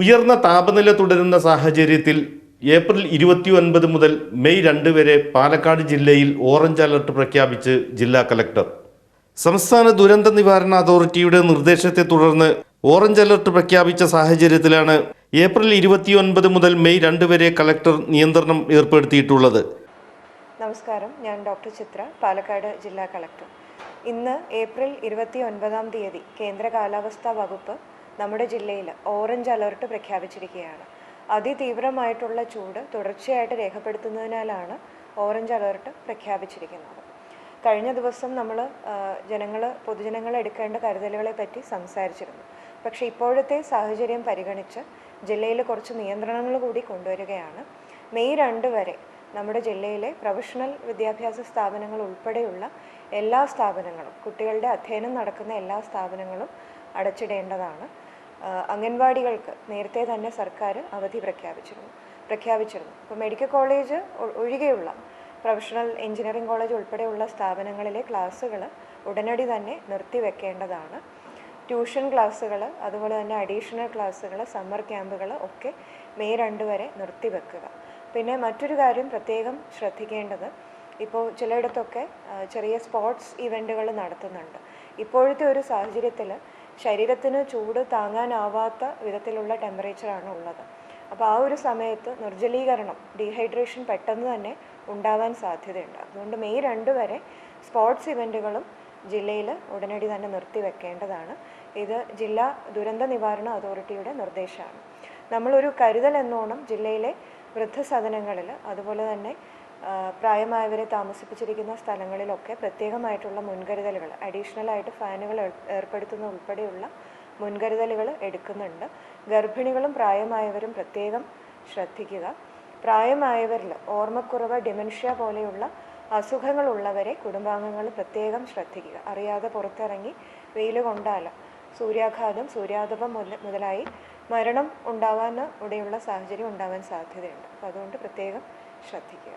ഉയർന്ന താപനില തുടരുന്ന സാഹചര്യത്തിൽ ഏപ്രിൽ ഇരുപത്തി ഒൻപത് മുതൽ മെയ് രണ്ട് വരെ പാലക്കാട് ജില്ലയിൽ ഓറഞ്ച് അലർട്ട് പ്രഖ്യാപിച്ച് ജില്ലാ കലക്ടർ. സംസ്ഥാന ദുരന്ത നിവാരണ അതോറിറ്റിയുടെ നിർദ്ദേശത്തെ തുടർന്ന് ഓറഞ്ച് അലർട്ട് പ്രഖ്യാപിച്ച സാഹചര്യത്തിലാണ് ഏപ്രിൽ ഇരുപത്തിയൊൻപത് മുതൽ മെയ് രണ്ട് വരെ കലക്ടർ നിയന്ത്രണം ഏർപ്പെടുത്തിയിട്ടുള്ളത്. നമസ്കാരം. ഞാൻ ഡോക്ടർ ചിത്ര പാലക്കാട് ജില്ലാ കളക്ടർ ഇന്ന് ഏപ്രിൽ ഇരുപത്തി ഒൻപതാം തീയതി കേന്ദ്ര കാലാവസ്ഥാ വകുപ്പ് നമ്മുടെ ജില്ലയിൽ ഓറഞ്ച് അലർട്ട് പ്രഖ്യാപിച്ചിരിക്കുകയാണ്. അതിതീവ്രമായിട്ടുള്ള ചൂട് തുടർച്ചയായിട്ട് രേഖപ്പെടുത്തുന്നതിനാലാണ് ഓറഞ്ച് അലർട്ട് പ്രഖ്യാപിച്ചിരിക്കുന്നത്. കഴിഞ്ഞ ദിവസം നമ്മൾ ജനങ്ങൾ പൊതുജനങ്ങൾ എടുക്കേണ്ട കരുതലുകളെ പറ്റി സംസാരിച്ചിരുന്നു. പക്ഷേ ഇപ്പോഴത്തെ സാഹചര്യം പരിഗണിച്ച് ജില്ലയിൽ കുറച്ച് നിയന്ത്രണങ്ങൾ കൂടി കൊണ്ടുവരികയാണ്. മെയ് രണ്ട് വരെ നമ്മുടെ ജില്ലയിലെ പ്രൊഫഷണൽ വിദ്യാഭ്യാസ സ്ഥാപനങ്ങൾ ഉൾപ്പെടെയുള്ള എല്ലാ സ്ഥാപനങ്ങളും കുട്ടികളുടെ അധ്യയനം നടക്കുന്ന എല്ലാ സ്ഥാപനങ്ങളും അടച്ചിടേണ്ടതാണ്. അംഗൻവാടികൾക്ക് നേരത്തെ തന്നെ സർക്കാർ അവധി പ്രഖ്യാപിച്ചിരുന്നു പ്രഖ്യാപിച്ചിരുന്നു. ഇപ്പോൾ മെഡിക്കൽ കോളേജ് ഒഴികെയുള്ള പ്രൊഫഷണൽ എഞ്ചിനീയറിംഗ് കോളേജ് ഉൾപ്പെടെയുള്ള സ്ഥാപനങ്ങളിലെ ക്ലാസ്സുകൾ ഉടനടി തന്നെ നിർത്തിവെക്കേണ്ടതാണ്. ട്യൂഷൻ ക്ലാസ്സുകൾ അതുപോലെ തന്നെ അഡീഷണൽ ക്ലാസ്സുകൾ സമ്മർ ക്യാമ്പുകൾ ഒക്കെ മെയ് രണ്ട് വരെ നിർത്തിവെക്കുക. പിന്നെ മറ്റൊരു കാര്യം പ്രത്യേകം ശ്രദ്ധിക്കേണ്ടത് ഇപ്പോൾ ചിലയിടത്തൊക്കെ ചെറിയ സ്പോർട്സ് ഇവന്റുകൾ നടത്തുന്നുണ്ട്. ഇപ്പോഴത്തെ ഒരു സാഹചര്യത്തിൽ ശരീരത്തിന് ചൂട് താങ്ങാനാവാത്ത വിധത്തിലുള്ള ടെമ്പറേച്ചറാണ് ഉള്ളത്. അപ്പോൾ ആ ഒരു സമയത്ത് നിർജലീകരണം ഡീഹൈഡ്രേഷൻ പെട്ടെന്ന് തന്നെ ഉണ്ടാവാൻ സാധ്യതയുണ്ട്. അതുകൊണ്ട് മെയ് രണ്ട് വരെ സ്പോർട്സ് ഇവന്റുകളും ജില്ലയിൽ ഉടനടി തന്നെ നിർത്തിവെക്കേണ്ടതാണ് ഇത് ജില്ലാ ദുരന്ത നിവാരണ അതോറിറ്റിയുടെ നിർദ്ദേശമാണ്. നമ്മളൊരു കരുതൽ എന്നോണം ജില്ലയിലെ വൃദ്ധസദനങ്ങളിൽ അതുപോലെ തന്നെ പ്രായമായവരെ താമസിപ്പിച്ചിരിക്കുന്ന സ്ഥലങ്ങളിലൊക്കെ പ്രത്യേകമായിട്ടുള്ള മുൻകരുതലുകൾ അഡീഷണലായിട്ട് ഫാനുകൾ ഏർപ്പെടുത്തുന്ന ഉൾപ്പെടെയുള്ള മുൻകരുതലുകൾ എടുക്കുന്നുണ്ട്. ഗർഭിണികളും പ്രായമായവരും പ്രത്യേകം ശ്രദ്ധിക്കുക. പ്രായമായവരിൽ ഓർമ്മക്കുറവ് ഡിമൻഷ്യ പോലെയുള്ള അസുഖങ്ങളുള്ളവരെ കുടുംബാംഗങ്ങൾ പ്രത്യേകം ശ്രദ്ധിക്കുക. അറിയാതെ പുറത്തിറങ്ങി വെയിൽ കൊണ്ടാൽ സൂര്യാഘാതം സൂര്യാതപം മുതൽ മുതലായി മരണം ഉണ്ടാവാൻ ഇടയുള്ള സാഹചര്യം ഉണ്ടാവാൻ സാധ്യതയുണ്ട്. അപ്പോൾ അതുകൊണ്ട് പ്രത്യേകം ശ്രദ്ധിക്കുക.